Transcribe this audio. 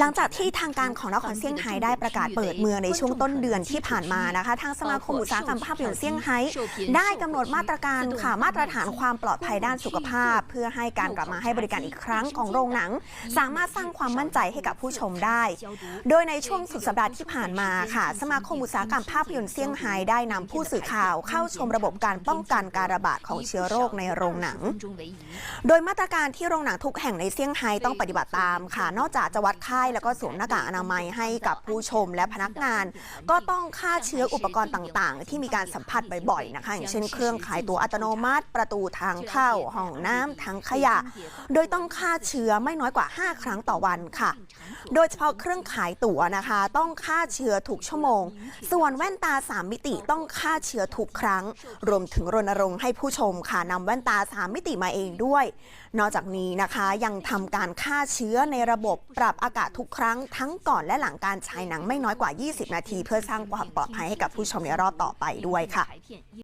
หลังจากที่ทางการของนครเซี่ยงไฮ้ได้ประกาศเปิดเมืองในช่วงต้นเดือนที่ผ่านมานะคะ ทางสมาคมอุตสาหกรรมภาพยนตร์เซี่ยงไฮ้ได้กำหนดมาตรการค่ะมาตรฐานความปลอดภัยด้านสุขภาพ เพื่อให้การกลับมาให้บริการอีกครั้งของโรงหนัง สามารถสร้างความมั่นใจให้กับผู้ชมได้ โดยในช่วงสุดสัปดาห์ที่ผ่านมาค่ะ สมาคมอุตสาหกรรมภาพยนตร์เซี่ยงไฮ้ได้นำผู้สื่อข่าวเข้าชมระบบการป้องกันการระบาดของเชื้อโรคในโรงหนัง โดยมาตรการที่โรงหนังทุกแห่งในเซี่ยงไฮ้ต้องปฏิบัติตามค่ะ นอกจากจะวัดไข้แล้วก็สวมหน้ากากอนามัยให้กับผู้ชมและพนักงาน ก็ต้องฆ่าเชื้ออุปกรณ์ต่างๆ ที่มีการสัมผัสบ่อยๆนะคะ อย่างเช่นเครื่องขายตัวอัตโนมัติ ประตูทางเข้าห้องน้ำถังขยะ โดยต้องฆ่าเชื้อไม่น้อยกว่า 5 ครั้งต่อวันค่ะ โดยเฉพาะเครื่องขายตั๋วนะคะ ต้องฆ่าเชื้อทุกชั่วโมง ส่วนแว่นตา 3 มิติต้องฆ่าเชื้อทุกครั้ง รวมถึงรณรงค์ให้ผู้ชมค่ะนำแว่นตา 3 มิติมาเองด้วย นอกจากนี้นะคะยังทำการฆ่าเชื้อในระบบปรับอากาศทุกครั้งทั้งก่อนและหลังการฉายหนังไม่น้อยกว่า 20 นาที เพื่อสร้างความปลอดภัยให้กับผู้ชมในรอบต่อไปด้วยค่ะ